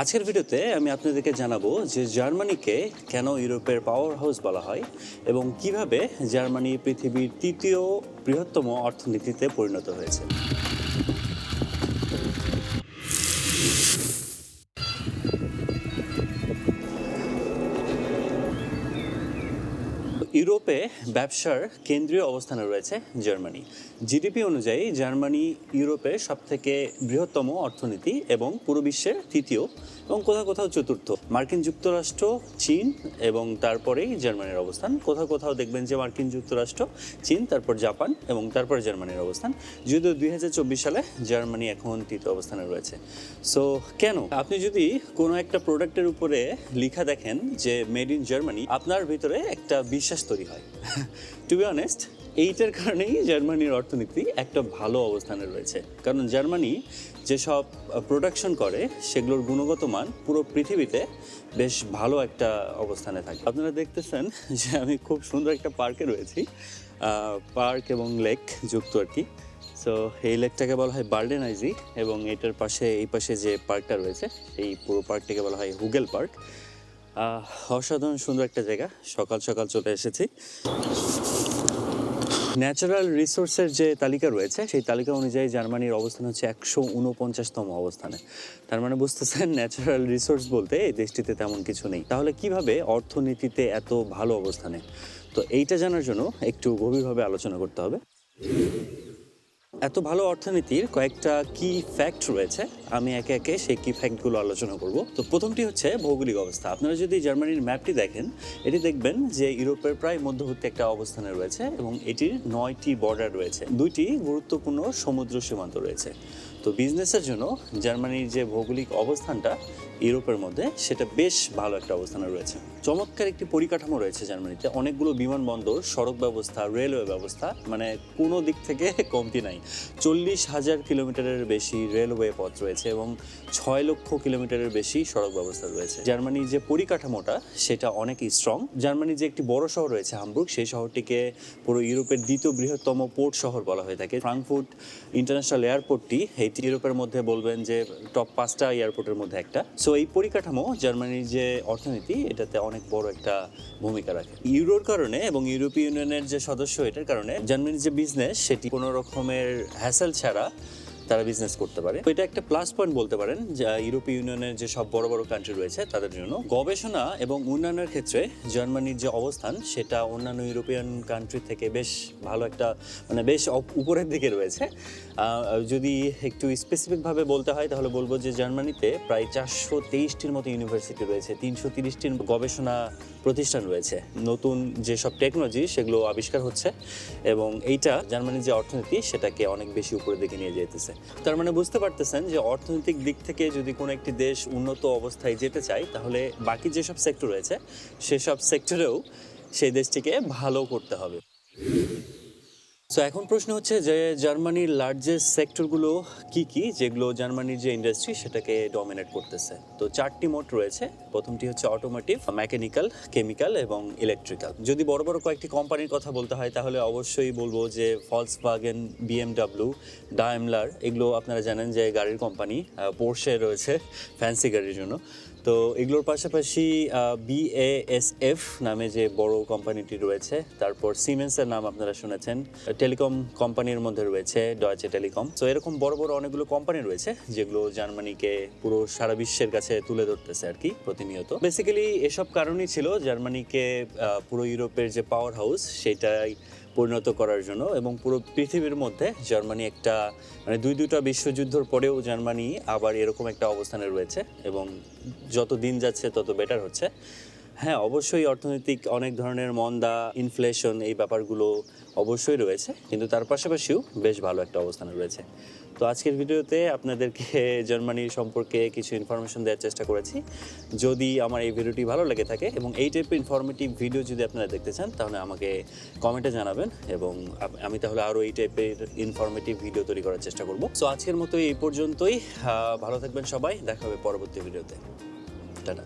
আজকের ভিডিওতে আমি আপনাদেরকে জানাব যে জার্মানিকে কেন ইউরোপের পাওয়ার হাউস বলা হয় এবং কীভাবে জার্মানি পৃথিবীর তৃতীয় বৃহত্তম অর্থনীতিতে পরিণত হয়েছে। ইউরোপে ব্যবসার কেন্দ্রীয় অবস্থানে রয়েছে জার্মানি। জিডিপি অনুযায়ী জার্মানি ইউরোপের সবথেকে বৃহত্তম অর্থনীতি এবং পুরো বিশ্বের তৃতীয় এবং কোথাও কোথাও চতুর্থ। মার্কিন যুক্তরাষ্ট্র, চীন এবং তারপরেই জার্মানির অবস্থান। কোথাও কোথাও দেখবেন যে মার্কিন যুক্তরাষ্ট্র, চীন, তারপর জাপান এবং তারপর জার্মানির অবস্থান। যদিও দুই হাজার চব্বিশ সালে জার্মানি এখন তৃতীয় অবস্থানে রয়েছে। সো কেন? আপনি যদি কোনো একটা প্রোডাক্টের উপরে লিখা দেখেন যে মেড ইন জার্মানি আপনার ভিতরে একটা বিশ্বাস তৈরি হয়। টু বি অনেস্ট এইটার কারণেই জার্মানির অর্থনীতি একটা ভালো অবস্থানে রয়েছে। কারণ জার্মানি যেসব প্রোডাকশন করে, সেগুলোর গুণগত মান পুরো পৃথিবীতে বেশ ভালো একটা অবস্থানে থাকে। আপনারা দেখতেছেন যে আমি খুব সুন্দর একটা পার্কে রয়েছি। পার্ক এবং লেক যুক্ত আর কি। সো এই লেকটাকে বলা হয় বার্ডেনাইজি এবং এটার পাশে, এই পাশে যে পার্কটা রয়েছে, এই পুরো পার্কটাকে বলা হয় হুগেল পার্ক। অসাধারণ সুন্দর একটা জায়গা। সকাল সকাল চলে এসেছি। ন্যাচারাল রিসোর্সের যে তালিকা রয়েছে, সেই তালিকা অনুযায়ী জার্মানির অবস্থান হচ্ছে একশো উনপঞ্চাশতম অবস্থানে। তার মানে বুঝতেছেন ন্যাচারাল রিসোর্স বলতে এই দেশটিতে তেমন কিছু নেই। তাহলে কীভাবে অর্থনীতিতে এত ভালো অবস্থানে? তো এইটা জানার জন্য একটু গভীরভাবে আলোচনা করতে হবে। এত ভালো অর্থনীতির কয়েকটা কি ফ্যাক্ট রয়েছে। আমি একে একে সেই কি ফ্যাক্টগুলো আলোচনা করব। তো প্রথমটি হচ্ছে ভৌগোলিক অবস্থা। আপনারা যদি জার্মানির ম্যাপটি দেখেন, এটি দেখবেন যে ইউরোপের প্রায় মধ্যবর্তী একটা অবস্থানে রয়েছে এবং এটির নয়টি বর্ডার রয়েছে। দুইটি গুরুত্বপূর্ণ সমুদ্র সীমান্ত রয়েছে। তো বিজনেসের জন্য জার্মানির যে ভৌগোলিক অবস্থানটা, ইউরোপের মধ্যে সেটা বেশ ভালো একটা অবস্থানে রয়েছে। চমৎকার একটি পরিকাঠামো রয়েছে জার্মানিতে। অনেকগুলো বিমানবন্দর, সড়ক ব্যবস্থা, রেলওয়ে ব্যবস্থা মানে কোনো দিক থেকে কমতি নাই। চল্লিশ হাজার কিলোমিটারের বেশি রেলওয়ে পথ রয়েছে এবং ছয় লক্ষ কিলোমিটারের বেশি সড়ক ব্যবস্থা রয়েছে। জার্মানির যে পরিকাঠামোটা, সেটা অনেক স্ট্রং জার্মানির যে একটি বড় শহর রয়েছে হামবুর্গ, সেই শহরটিকে পুরো ইউরোপের দ্বিতীয় বৃহত্তম পোর্ট শহর বলা হয়ে থাকে। ফ্রাঙ্কফুর্ট ইন্টারন্যাশনাল এয়ারপোর্টটি এইটি ইউরোপের মধ্যে বলবেন যে টপ পাঁচটা এয়ারপোর্টের মধ্যে একটা। সো এই পরিকাঠামো জার্মানির যে অর্থনীতি, এটাতে অনেক বড় একটা ভূমিকা রাখে। ইউরোর কারণে এবং ইউরোপীয় ইউনিয়নের যে সদস্য, এটার কারণে জার্মানির যে বিজনেস সেটি কোনো রকমের হ্যাসেল ছাড়া তারা বিজনেস করতে পারে। তো এটা একটা প্লাস পয়েন্ট বলতে পারেন, যা ইউরোপীয় ইউনিয়নের যে সব বড় বড় কান্ট্রি রয়েছে, তাদের জন্য। গবেষণা এবং উন্নয়নের ক্ষেত্রে জার্মানির যে অবস্থান, সেটা অন্যান্য ইউরোপিয়ান কান্ট্রি থেকে বেশ ভালো একটা মানে বেশ উপরের দিকে রয়েছে। যদি একটু স্পেসিফিকভাবে বলতে হয়, তাহলে বলব যে জার্মানিতে প্রায় চারশো তেইশটির মতো ইউনিভার্সিটি রয়েছে, তিনশো তিরিশটির গবেষণা প্রতিষ্ঠান রয়েছে। নতুন যেসব টেকনোলজি সেগুলো আবিষ্কার হচ্ছে এবং এইটা জার্মানির যে অর্থনীতি, সেটাকে অনেক বেশি উপরের দিকে নিয়ে যেতেছে তার মানে বুঝতে পারতেছেন যে অর্থনৈতিক দিক থেকে যদি কোনো একটি দেশ উন্নত অবস্থায় যেতে চায়, তাহলে বাকি যেসব সেক্টর রয়েছে, সেসব সেক্টরেও সেই দেশটিকে ভালো করতে হবে। সো এখন প্রশ্ন হচ্ছে যে জার্মানির লার্জেস্ট সেক্টরগুলো কি কি যেগুলো জার্মানির যে ইন্ডাস্ট্রি সেটাকে ডমিনেট করতেছে? তো চারটি মোট রয়েছে। প্রথমটি হচ্ছে অটোমোটিভ মেকানিক্যাল কেমিক্যাল এবং ইলেকট্রিক্যাল যদি বড় বড় কয়েকটি কোম্পানির কথা বলতে হয়, তাহলে অবশ্যই বলব যে ফলস বাগেন বিএমডাব্লিউ ডায়মলার এগুলো আপনারা জানেন যে গাড়ির কোম্পানি পোর্শে রয়েছে ফ্যান্সি গাড়ির জন্য। তো এগুলোর পাশাপাশি বিএএসএফ নামে যে বড় কোম্পানিটি রয়েছে, তারপর সিমেন্সের নাম আপনারা শুনেছেন টেলিকম কোম্পানির মধ্যে রয়েছে ডয়েচে টেলিকম তো এরকম বড় বড় অনেকগুলো কোম্পানি রয়েছে, যেগুলো জার্মানিকে পুরো সারা বিশ্বের কাছে তুলে ধরতেছে আর কি, প্রতিনিয়ত। বেসিক্যালি এসব কারণই ছিল জার্মানিকে পুরো ইউরোপের যে পাওয়ার হাউস সেটাই পরিণত করার জন্য এবং পুরো পৃথিবীর মধ্যে জার্মানি একটা মানে দুই দুটা বিশ্বযুদ্ধর পরেও জার্মানি আবার এরকম একটা অবস্থানে রয়েছে এবং যত দিন যাচ্ছে তত বেটার হচ্ছে। হ্যাঁ অবশ্যই অর্থনৈতিক অনেক ধরনের মন্দা ইনফ্লেশন এই ব্যাপারগুলো অবশ্যই রয়েছে, কিন্তু তার পাশাপাশিও বেশ ভালো একটা অবস্থানে রয়েছে। তো আজকের ভিডিওতে আপনাদেরকে জার্মানির সম্পর্কে কিছু ইনফরমেশন দেওয়ার চেষ্টা করেছি। যদি আমার এই ভিডিওটি ভালো লেগে থাকে এবং এই টাইপের ইনফরমেটিভ ভিডিও যদি আপনারা দেখতে চান, তাহলে আমাকে কমেন্টে জানাবেন এবং আমি তাহলে আরও এই টাইপের ইনফরমেটিভ ভিডিও তৈরি করার চেষ্টা করব। সো আজকের মতো এই পর্যন্তই। ভালো থাকবেন সবাই। দেখা হবে পরবর্তী ভিডিওতে টাটা।